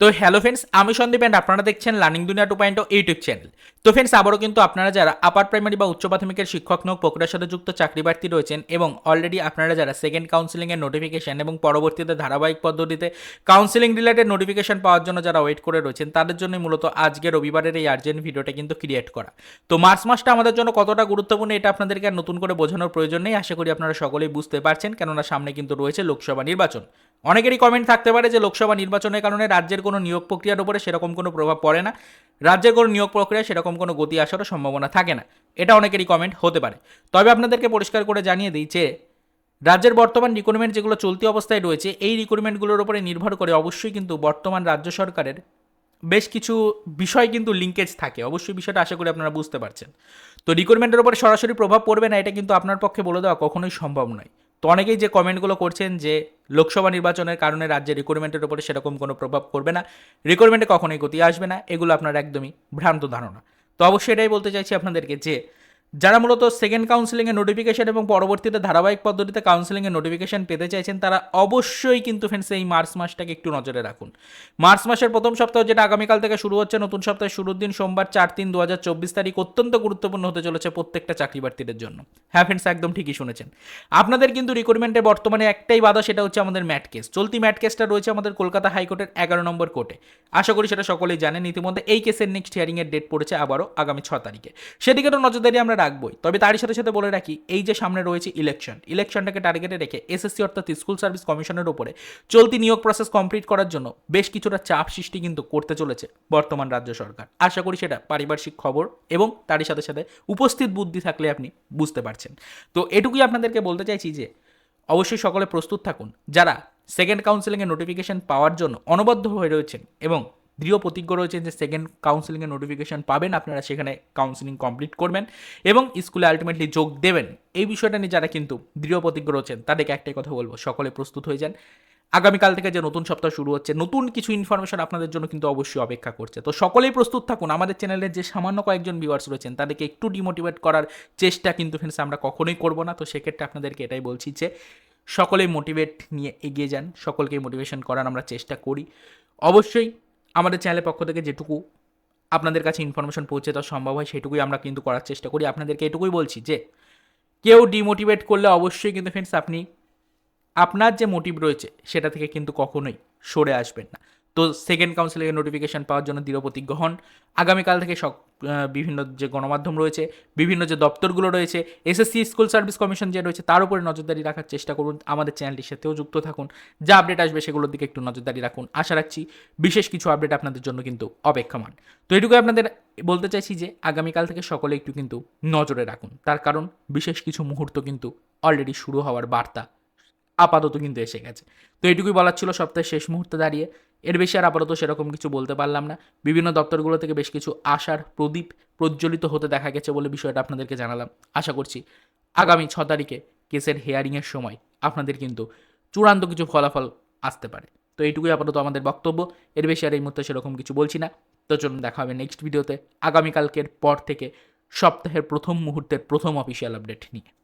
তো hello friends আমি Sandeep and আপনারা দেখছেন learning Duniya two point YouTube channel তো ফ্রেন্ডস আবারও কিন্তু আপনারা যারা আপার প্রাইমারি বা উচ্চ প্রাথমিকের শিক্ষক নিয়োগ প্রক্রিয়ার সাথে যুক্ত চাকরি প্রার্থী রয়েছেন এবং অলরেডি আপনারা যারা সেকেন্ড কাউন্সিলিংয়ের নোটিফিকেশন এবং পরবর্তীতে ধারাবাহিক পদ্ধতিতে কাউন্সিলিং রিলেটেড নোটিফিকেশন পাওয়ার জন্য যারা ওয়েট করে রয়েছেন, তাদের জন্য মূলত আজকে রবিবারের এই আর্জেন্ট ভিডিওটা কিন্তু ক্রিয়েট করা। তো মার্চ মাসটা আমাদের জন্য কতটা গুরুত্বপূর্ণ এটা আপনাদেরকে আর নতুন করে বোঝানোর প্রয়োজন নেই, আশা করি আপনারা সকলেই বুঝতে পারছেন, কেননা সামনে কিন্তু রয়েছে লোকসভা নির্বাচন। অনেকেরই কমেন্ট থাকতে পারে যে লোকসভা নির্বাচনের কারণে রাজ্যের কোনো নিয়োগ প্রক্রিয়ার উপরে সেরকম কোনো প্রভাব পড়ে না। রাজ্যের কোনো নিয়োগ প্রক্রিয়া সেরকম কোনো গতি আসারও সম্ভাবনা থাকে না। এটা অনেকেরই কমেন্ট হতে পারে। তবে আপনাদেরকে পরিষ্কার করে জানিয়ে দিই যে, রাজ্যের বর্তমান রিক্রুটমেন্ট যেগুলো চলতি অবস্থায় রয়েছে, এই রিক্রুটমেন্টগুলোর উপরে নির্ভর করে অবশ্যই কিন্তু বর্তমান রাজ্য সরকারের বেশ কিছু বিষয় কিন্তু লিঙ্কেজ থাকে। অবশ্যই বিষয়টা আশা করি আপনারা বুঝতে পারছেন। তো রিক্রুটমেন্টের উপরে সরাসরি প্রভাব পড়বে না, এটা কিন্তু আপনার পক্ষে বলে দেওয়া কখনোই সম্ভব নয়। তো অনেকেই যে কমেন্টগুলো করছেন যে লোকসভা নির্বাচনের কারণে রাজ্যের রিক্রুটমেন্টের উপরে সেরকম কোনো প্রভাব পড়বে না। রিক্রুটমেন্টে কখনোই গতি আসবে না। এগুলো আপনার একদমই ভ্রান্ত ধারণা। তো অবশ্যই এটাই বলতে চাইছি আপনাদেরকে যে যারা মূলত সেকেন্ড কাউন্সিলিংয়ের নোটিফিকেশন এবং পরবর্তীতে ধারাবাহিক পদ্ধতিতে কাউন্সিলিংয়ের নোটিফিকেশন পেতে চাইছেন, তারা অবশ্যই কিন্তু ফ্রেন্ডস এই মার্চ মাসটাকে একটু নজরে রাখুন। মার্চ মাসের প্রথম সপ্তাহ যেটা আগামীকাল থেকে শুরু হচ্ছে, নতুন সপ্তাহের শুরুর দিন সোমবার চার তিন দু হাজার চব্বিশ তারিখ অত্যন্ত গুরুত্বপূর্ণ হতে চলেছে প্রত্যেকটা চাকরি প্রার্থীদের জন্য। হ্যাঁ ফ্রেন্ডস একদম ঠিকই শুনেছেন। আপনাদের কিন্তু রিক্রুটমেন্টে বর্তমানে একটাই বাধা, সেটা হচ্ছে আমাদের ম্যাট কেস চলতি ম্যাট কেসটা রয়েছে আমাদের কলকাতা হাইকোর্টের এগারো নম্বর কোর্টে। আশা করি সেটা সকলেই জানেন। ইতিমধ্যে এই কেসের নেক্সট হিয়ারিংয়ের ডেট পড়েছে আবারও আগামী ছ তারিখে। সেদিকে তো নজরদারি আমরা রাখবই। তবে তারই সাথে সাথে বলে রাখি, এই যে সামনে রয়েছে ইলেকশন ইলেকশনটাকে টার্গেটে রেখে এসএসসি অর্থাৎ স্কুল সার্ভিস কমিশনের উপরে চলতি নিয়োগ প্রসেস কমপ্লিট করার জন্য বেশ কিছুটা চাপ সৃষ্টি কিন্তু করতে চলেছে বর্তমান রাজ্য সরকার। আশা করি সেটা পারিপার্শ্বিক খবর এবং তারই সাথে সাথে উপস্থিত বুদ্ধি থাকলে আপনি বুঝতে পারছেন। তো এটুকুই আপনাদেরকে বলতে চাইছি যে, অবশ্যই সকলে প্রস্তুত থাকুন। যারা সেকেন্ড কাউন্সিলিংয়ের নোটিফিকেশন পাওয়ার জন্য অনবদ্য হয়ে রয়েছেন এবং দৃঢ় প্রতিজ্ঞ রয়েছেন যে সেকেন্ড কাউন্সিলিংয়ের নোটিফিকেশন পাবেন। আপনারা সেখানে কাউন্সিলিং কমপ্লিট করবেন এবং স্কুলে আলটিমেটলি যোগ দেবেন। এই বিষয়টা নিয়ে যারা কিন্তু দৃঢ় প্রতিজ্ঞ রয়েছেন, তাদেরকে একটাই কথা বলব, সকলে প্রস্তুত হয়ে যান। আগামীকাল থেকে যে নতুন সপ্তাহ শুরু হচ্ছে, নতুন কিছু ইনফরমেশন আপনাদের জন্য কিন্তু অবশ্যই অপেক্ষা করছে। তো সকলেই প্রস্তুত থাকুন। আমাদের চ্যানেলের যে সামান্য কয়েকজন ভিউয়ার্স রয়েছেন, তাদেরকে একটু ডিমোটিভেট করার চেষ্টা কিন্তু ফ্রেন্ডস আমরা কখনোই করব না। তো সেক্ষেত্রে আপনাদেরকে এটাই বলছি যে সকলেই মোটিভেট নিয়ে এগিয়ে যান সকলকে মোটিভেশন করার আমরা চেষ্টা করি। অবশ্যই আমাদের চ্যানেলের পক্ষ থেকে যেটুকু আপনাদের কাছে ইনফরমেশন পৌঁছে দেওয়া সম্ভব হয়, সেটুকুই আমরা কিন্তু করার চেষ্টা করি। আপনাদেরকে এটুকুই বলছি যে, কেউ ডিমোটিভেট করলে অবশ্যই কিন্তু ফ্রেন্ডস আপনি, আপনার যে মোটিভ রয়েছে, সেটা থেকে কিন্তু কখনোই সরে আসবেন না। তো সেকেন্ড কাউন্সিলের নোটিফিকেশন পাওয়ার জন্য দৃঢ় প্রতিজ্ঞ হন। আগামীকাল থেকে সব বিভিন্ন যে গণমাধ্যম রয়েছে, বিভিন্ন যে দপ্তরগুলো রয়েছে এসএসসি স্কুল সার্ভিস কমিশন যে রয়েছে, তার উপরে নজরদারি রাখার চেষ্টা করুন। আমাদের চ্যানেলটির সাথেও যুক্ত থাকুন। যা আপডেট আসবে সেগুলোর দিকে একটু নজরদারি রাখুন। আশা রাখছি বিশেষ কিছু আপডেট আপনাদের জন্য কিন্তু অপেক্ষমান। তো এটুকু আপনাদের বলতে চাইছি যে, আগামীকাল থেকে সকলে একটু কিন্তু নজরে রাখুন। তার কারণ, বিশেষ কিছু মুহূর্ত কিন্তু অলরেডি শুরু হওয়ার বার্তা আপাতত কিন্তু এসে গেছে। তো এটুকুই বলার ছিল সপ্তাহের শেষ মুহূর্তে দাঁড়িয়ে। এর বেশি আর আপাতত সেরকম কিছু বলতে পারলাম না। বিভিন্ন দপ্তরগুলো থেকে বেশ কিছু আশার প্রদীপ প্রজ্বলিত হতে দেখা গেছে বলে বিষয়টা আপনাদেরকে জানালাম। আশা করছি আগামী ছ তারিখে কেসের হেয়ারিংয়ের সময় আপনাদের কিন্তু চূড়ান্ত কিছু ফলাফল আসতে পারে। তো এইটুকুই আপাতত আমাদের বক্তব্য। এর বেশি আর এই মুহূর্তে সেরকম কিছু বলছি না। তো চলুন দেখা হবে নেক্সট ভিডিওতে আগামীকালকের পর থেকে সপ্তাহের প্রথম মুহূর্তের প্রথম অফিসিয়াল আপডেট নিয়ে।